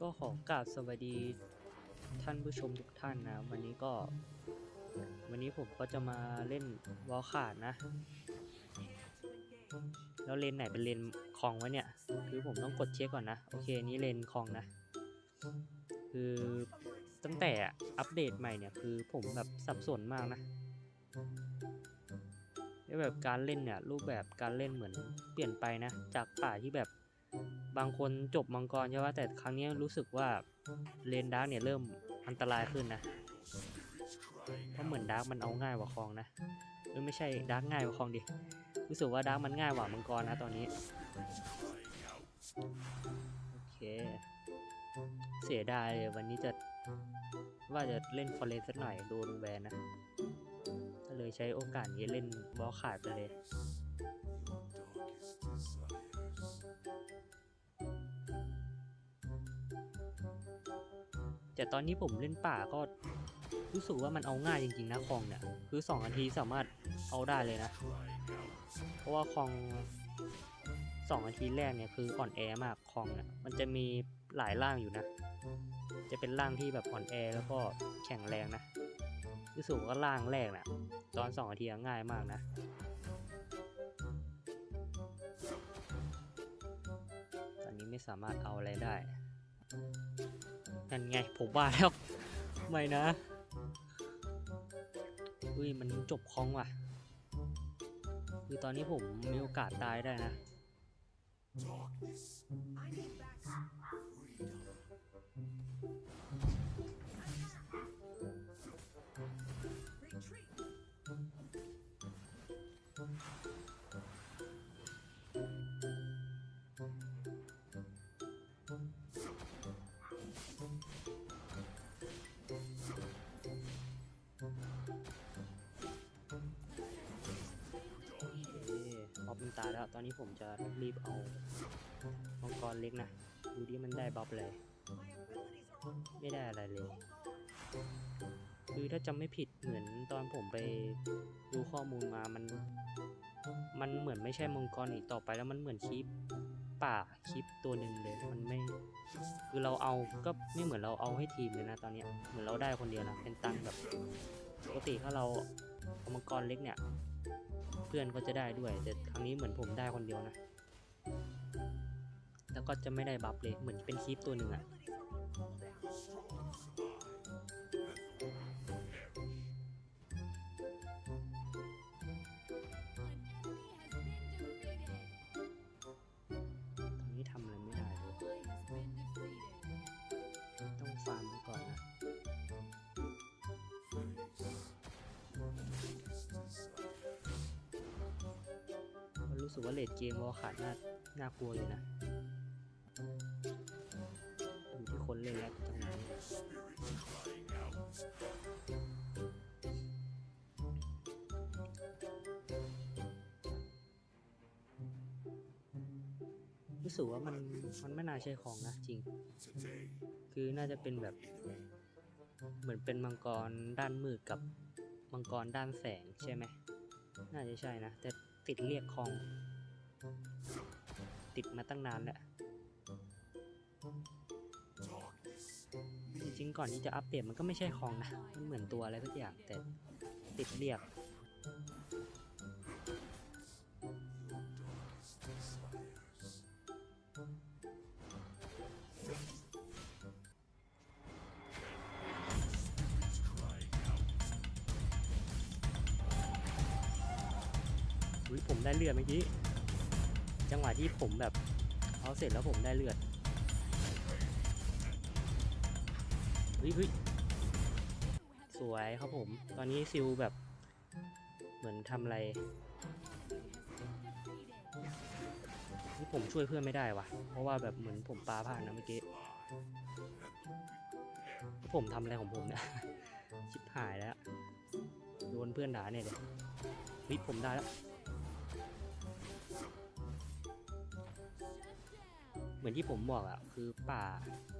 ก็ขอกราบสวัสดีท่านผู้ชมทุกท่านนะ วันนี้ก็ วันนี้ผมก็จะมาเล่นวอลขาดนะ แล้วเลนไหนเป็นเลนคลองวะเนี่ย คือผมต้องกดเช็คก่อนนะ โอเคนี้เลนคลองนะ คือตั้งแต่อัปเดตใหม่เนี่ย คือผมแบบสับสนมากนะแบบการเล่นเนี่ยรูปแบบการเล่นเหมือนเปลี่ยนไปนะ จากป่าที่แบบ บางคนจบมังกรใช่ปะแต่ครั้งนี้รู้สึกว่าเลนดาร์กเนี่ยเริ่มอันตรายขึ้นนะเพราะเหมือนดาร์กมันเอาง่ายกว่าคลองนะเออไม่ใช่ดาร์กง่ายกว่าคลองดิรู้สึกว่าดาร์กมันง่ายกว่ามังกรนะตอนนี้โอเคเสียดายเลยวันนี้จะว่าจะเล่นฟอร์เรสสักหน่อยโดนแบนนะก็เลยใช้โอกาสนี้เล่นบอลขาดไปเลย แต่ตอนนี้ผมเล่นป่าก็รู้สึกว่ามันเอาง่ายจริงๆนะคลองเนี่ย คือ 2 นาทีสามารถเอาได้เลยนะ เพราะว่าคลอง2นาทีแรกเนี่ยคืออ่อนแอมากคลองเนี่ยมันจะมีหลายร่างอยู่นะ จะเป็นร่างที่แบบอ่อนแอแล้วก็แข็งแรงนะรู้สึกว่าร่างแรกนะ่ะตอน2นาทีง่ายมากนะตอนนี้ไม่สามารถเอาอะไรได้ นั่นไงผมว่าแล้ว ไม่นะอุ้ยมันจบคลองว่ะ คือตอนนี้ผมมีโอกาสตายได้นะ ตาแล้ว ตอนนี้ผมจะรีบเอามังกรเล็กนะ ดูดิมันได้บัฟเลยไม่ได้อะไรเลย คือถ้าจำไม่ผิดเหมือนตอนผมไปดูข้อมูลมามัน มันเหมือนไม่ใช่มังกรอีกต่อไปแล้วมันเหมือนคลิปป่าคลิปตัวหนึ่งเลย มันไม่ คือเราเอาก็ไม่เหมือนเราเอาให้ทีมเลยนะตอนเนี้ยเหมือนเราได้คนเดียวนะเป็นตังแบบปกติถ้าเราเอามังกรเล็กเนี่ย เพื่อนก็จะได้ด้วย แต่ครั้งนี้เหมือนผมได้คนเดียวนะ แล้วก็จะไม่ได้บัฟเลยเหมือนเป็นคลิปตัวหนึ่งอะ รู้สึกว่าเลดเกมวอลขาดน่าน่ากลัวอยู่นะอยู่ที่คนเล่นแล้วจังหวะนี้รู้สึกว่ามันมันไม่น่าใช่ของนะจริง คือน่าจะเป็นแบบ เหมือนเป็นมังกรด้านมืดกับมังกรด้านแสงใช่ไหมน่าจะใช่นะ แต่ ติดเรียกคลอง ติดมาตั้งนานแหละจริงก่อนที่จะอัปเดตมันก็ไม่ใช่คลองนะ มันเหมือนตัวอะไรสักอย่างแต่ติดเรียก อุ๊ยผมได้เลือดเมื่อกี้ จังหวะที่ผมแบบเอาเสร็จแล้วผมได้เลือดเฮ้ยเฮ้ยสวยครับผม ตอนนี้ซิลแบบเหมือนทำอะไรนี่ผมช่วยเพื่อนไม่ได้วะเพราะว่าแบบเหมือนผมปลาผ่านนะเมื่อกี้ ผมทำอะไรของผมเนี่ย ชิบหายแล้ว โดนเพื่อนด่าเนี่ยเลยเฮ้ยผมได้แล้ว เหมือนที่ผมบอกอะคือป่า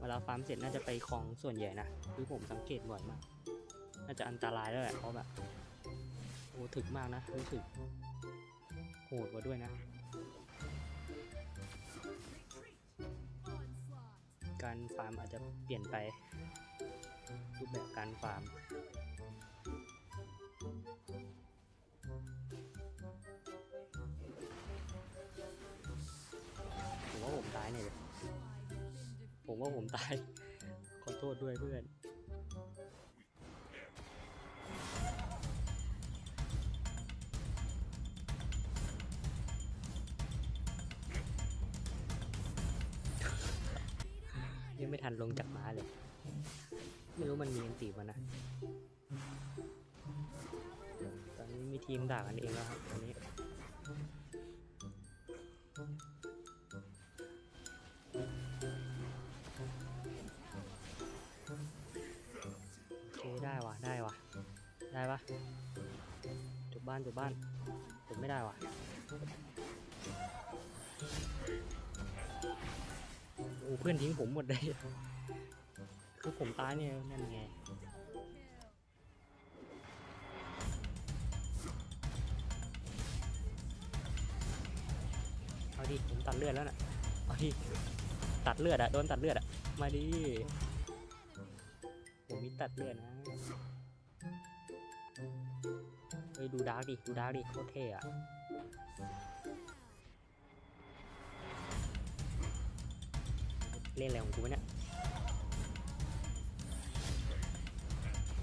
เวลาฟาร์มเสร็จน่าจะไปคลองส่วนใหญ่นะคือผมสังเกตบ่อยมาก น่าจะอันตรายแล้วแหละเพราะแบบโอ้ถึกมากนะรู้สึกโหดกว่าด้วยนะ การฟาร์มอาจจะเปลี่ยนไปรูปแบบการฟาร์มาผมตายเนี่ยผมว่าผมตาย ขอโทษด้วยเพื่อน ยังไม่ทันลงจากม้าเลย ไม่รู้มันมีอันตีมันนะ ตอนนี้มีทีมด่ากันเองแล้วครับตอนนี้ ว่ะได้ว่ะ ได้ปะจบบ้านจบบ้านจบไม่ได้ว่ะโอ้เพื่อนทิ้งผมหมดเลยคือผมตายเนี่ยนั่นไงเอาดิผมตัดเลือดแล้วน่ะเอาดิตัดเลือดอะโดนตัดเลือดอะมาดิผมมีตัดเลือดนะ้ดูดาร์กดิ ดูดาร์กดิโคตรเท่อะเล่นอะไรของกูวเนี่ย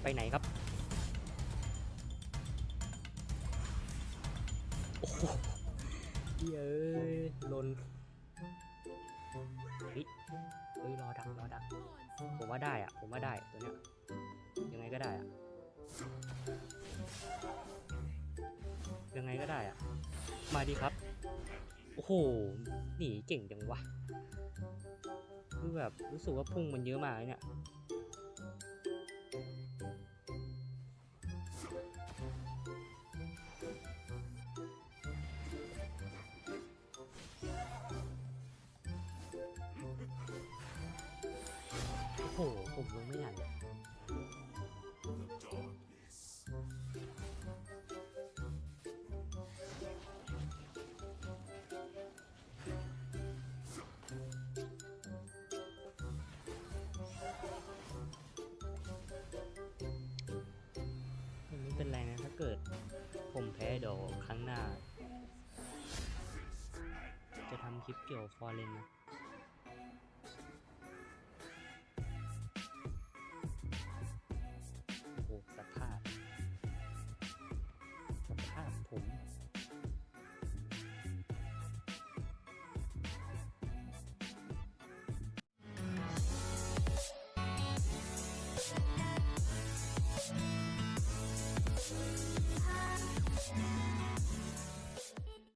ไปไหนครับ โอ้โหเย้ยลนเฮ้ยเฮ้ย รอดัก รอดัก ผมว่าได้อะผมว่าได้ตัวเนี้ย ยังไงก็ได้อะ ยังไงก็ได้อะมาดีครับ โอ้โหหนีเก่งจังวะคือแบบรู้สึกว่าพุ่งมันเยอะมากเนี่ยโอ้โห ผมลงไม่ทันไม่ เป็นไรนะถ้าเกิดผมแพ้เดี๋ยวครั้งหน้า จะทำคลิปเกี่ยวกับฟอร์เรนนะ